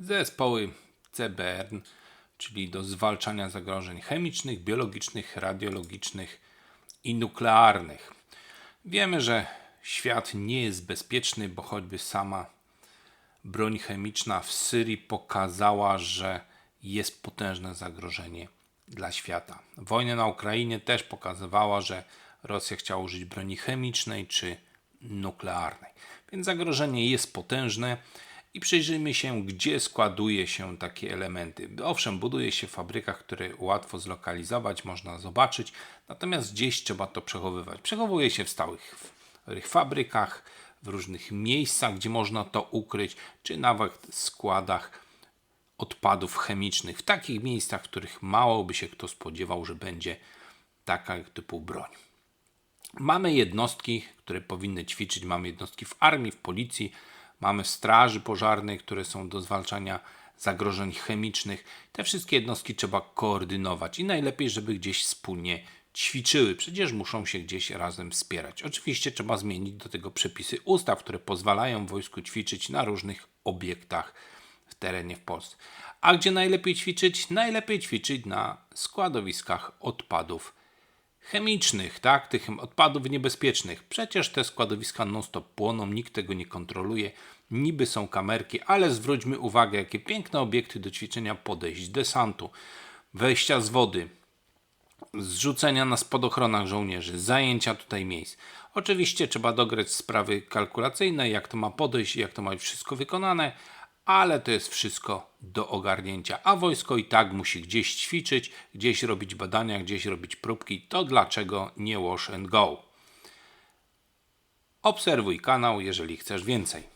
zespoły CBRN, czyli do zwalczania zagrożeń chemicznych, biologicznych, radiologicznych i nuklearnych. Wiemy, że świat nie jest bezpieczny, bo choćby sama broń chemiczna w Syrii pokazała, że jest potężne zagrożenie dla świata. Wojna na Ukrainie też pokazywała, że Rosja chciała użyć broni chemicznej czy nuklearnej. Więc zagrożenie jest potężne i przyjrzyjmy się, gdzie składuje się takie elementy. Owszem, buduje się w fabrykach, które łatwo zlokalizować, można zobaczyć, natomiast gdzieś trzeba to przechowywać. Przechowuje się w stałych w fabrykach, w różnych miejscach, gdzie można to ukryć, czy nawet składach odpadów chemicznych, w takich miejscach, w których mało by się kto spodziewał, że będzie taka typu broń. Mamy jednostki, które powinny ćwiczyć, mamy jednostki w armii, w policji, mamy straży pożarnej, które są do zwalczania zagrożeń chemicznych. Te wszystkie jednostki trzeba koordynować i najlepiej, żeby gdzieś wspólnie ćwiczyły. Przecież muszą się gdzieś razem wspierać. Oczywiście trzeba zmienić do tego przepisy ustaw, które pozwalają wojsku ćwiczyć na różnych obiektach w terenie w Polsce. A gdzie najlepiej ćwiczyć? Najlepiej ćwiczyć na składowiskach odpadów chemicznych, tak, tych odpadów niebezpiecznych. Przecież te składowiska non-stop płoną, nikt tego nie kontroluje. Niby są kamerki, ale zwróćmy uwagę, jakie piękne obiekty do ćwiczenia podejść, desantu, wejścia z wody, zrzucenia na spadochronach żołnierzy, zajęcia tutaj miejsc. Oczywiście trzeba dograć sprawy kalkulacyjne, jak to ma podejść, jak to ma być wszystko wykonane, ale to jest wszystko do ogarnięcia. A wojsko i tak musi gdzieś ćwiczyć, gdzieś robić badania, gdzieś robić próbki. To dlaczego nie wash and go? Obserwuj kanał, jeżeli chcesz więcej.